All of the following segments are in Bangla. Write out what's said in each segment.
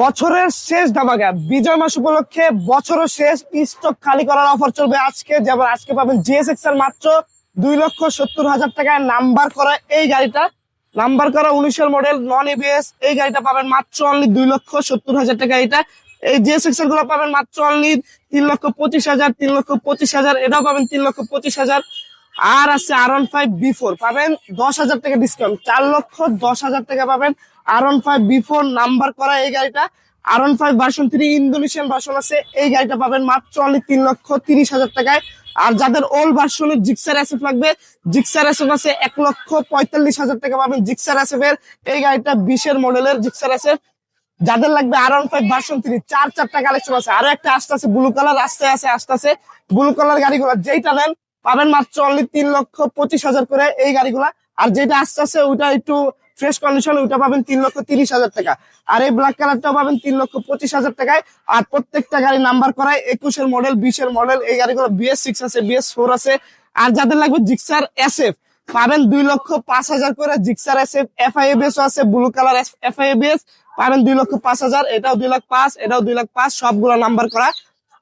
বছরের শেষ ধামাকা। বিজয় মাস উপলক্ষে বছরের শেষ স্টক খালি করার অফার চলবে আজকে, যেমন আজকে পাবেন জিএসএক্স এর মাত্র দুই লক্ষ সত্তর হাজার টাকায় নাম্বার করা এই গাড়িটা। নাম্বার করা উনিশের মডেল নন এবিএস এই গাড়িটা পাবেন মাত্র অনলি দুই লক্ষ সত্তর হাজার টাকা এটা। এই জিএসএক্স এরগুলো পাবেন মাত্র অনলি তিন লক্ষ পঁচিশ হাজার, তিন লক্ষ পঁচিশ হাজার, এটাও পাবেন তিন লক্ষ পঁচিশ হাজার। আর আছে R one five V four পাবেন দশ হাজার টাকা ডিসকাউন্ট চার লক্ষ দশ হাজার টাকা পাবেন R one five V four number করা এই গাড়িটা। R one five version three Indonesian version আছে, এই গাড়িটা পাবেন মাত্র অনলি তিন লক্ষ তিরিশ হাজার টাকায়। আর যাদের ওল্ড ভার্সনের জিক্সার অ্যাসেফ লাগবে জিক্সার অ্যাসেফ আছে এক লক্ষ পঁয়তাল্লিশ হাজার টাকা পাবেন জিক্সার অ্যাসেফের এই গাড়িটা বিশের মডেলের জিক্সার অ্যাসেফ যাদের লাগবে R one five version three চার চারটা কালেকশন আছে। আরও একটা আসতে আছে ব্লু কালার আস্তে আছে, আসতে আছে। ব্লু কালার গাড়িগুলো যেইটা নেন পাবেন মাত্র অনলি তিন লক্ষ পঁচিশ হাজার করে এই গাড়িগুলা। আর যেটা আসতে আছে ওইটা একটু ফ্রেশ কন্ডিশন ওইটা পাবেন তিন লক্ষ তিরিশ হাজার টাকা। আর এই ব্ল্যাক কালারটাও পাবেন তিন লক্ষ পঁচিশ হাজার টাকায়। আর প্রত্যেকটা গাড়ি নাম্বার করায়, একুশের মডেল বিশের মডেল এই গাড়িগুলো বিএস সিক্স আছে বিএস ফোর আছে। আর যাদের লাগবে জিক্সার এস এফ পাবেন দুই লক্ষ পাঁচ হাজার করে জিক্সার এস এফ এফআইএবিএস আছে ব্লু কালার এফআইএবিএস পাবেন দুই লক্ষ পাঁচ হাজার, এটাও দুই লাখ পাঁচ, এটাও দুই লাখ পাঁচ, সবগুলো নাম্বার করা।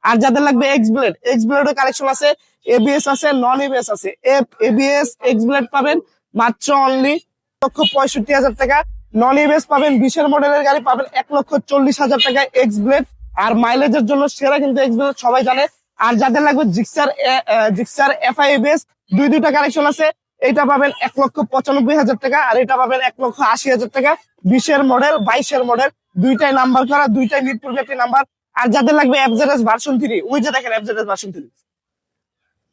আর যাদের লাগবে এক্স ব্লেড এক্স ব্লেডের কালেকশন আছে এবিএস আছে নন এবিএস আছে। এবিএস এক্স ব্লেড পাবেন মাত্র অনলি লক্ষ পঁয়ষট্টি হাজার টাকা। নন এবিএস পাবেন বিশের মডেলের গাড়ি, পাবেন এক লক্ষ চল্লিশ হাজার টাকা এক্স ব্লেড আর মাইলেজের জন্য সেরা কিন্তু এক্স ব্লেড সবাই জানে। আর যাদের লাগবে জিক্সার জিক্সার এফআই এবিএস দুই দুইটা কালেকশন আছে। এটা পাবেন এক লক্ষ পঁচানব্বই হাজার টাকা, আর এটা পাবেন এক লক্ষ আশি হাজার টাকা। বিশের মডেল, বাইশের মডেল, দুইটাই নাম্বার করা, দুইটাই মিরপুর একটি নাম্বার আর যাদের লাগবে এফজেডএস ভার্সন থ্রি ওই যে দেখেন FZS version three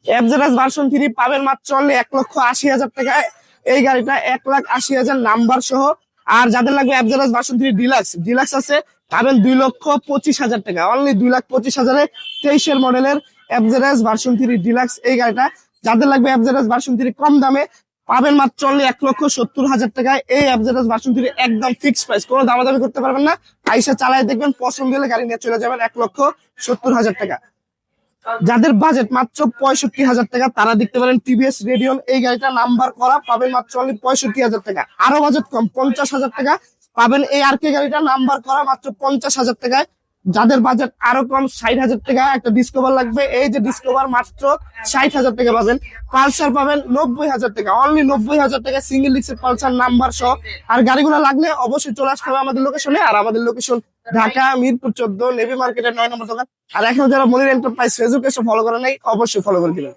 FZS version three পাবেন মাত্র এক লক্ষ আশি হাজার টাকায়। এই গাড়িটা এক লাখ আশি হাজার নাম্বার সহ। আর যাদের লাগবে FZS version three deluxe deluxe আছে, পাবেন দুই লক্ষ পঁচিশ হাজার টাকা। অনলি দুই লাখ পঁচিশ হাজারে তেইশের মডেলের এফজেডএস ভার্সন থ্রি ডিলাক্স এই গাড়িটা। যাদের লাগবে এফজেডএস ভার্সন থ্রি কম দামে পাবেন মাত্র অনলি এক লক্ষ সত্তর হাজার টাকায়। এই এফজেডএস ভার্সন থ্রি একদম ফিক্সড প্রাইস কোনো দামাদামি করতে পারবেন না। আইসা চালায় দেখবেন, পছন্দ হলে গাড়ি নিয়ে চলে যাবেন এক লক্ষ সত্তর হাজার টাকা। যাদের বাজেট মাত্র পঁয়ষট্টি হাজার টাকা, তারা দেখতে পারেন টিভিএস রেডিয়ন এই গাড়িটা নাম্বার করা, পাবেন মাত্র অনলি পঁয়ষট্টি হাজার টাকা। আরও বাজেট কম, পঞ্চাশ হাজার টাকা। পাবেন এই আর কে গাড়িটা নাম্বার করা, মাত্র পঞ্চাশ হাজার টাকায়। যাদের বাজেট আরও কম, ষাট হাজার টাকা একটা ডিসকভার লাগবে। এই যে ডিসকভার মাত্র ষাট হাজার টাকা পাবেন পালসার পাবেন নব্বই হাজার টাকা। অনলি নব্বই হাজার টাকা সিঙ্গেল ডিক্সের পালসার নাম্বার সহ। আর গাড়িগুলো লাগলে অবশ্যই চলে আসতে হবে আমাদের লোকেশনে আর আমাদের লোকেশন ঢাকা, মিরপুর চোদ্দ, নেভি মার্কেটের নয় নম্বর দোকান। আর এখন যারা মনির এন্টারপ্রাইজ ফেসবুকে ফলো করে নাই, অবশ্যই ফলো করে দিবেন।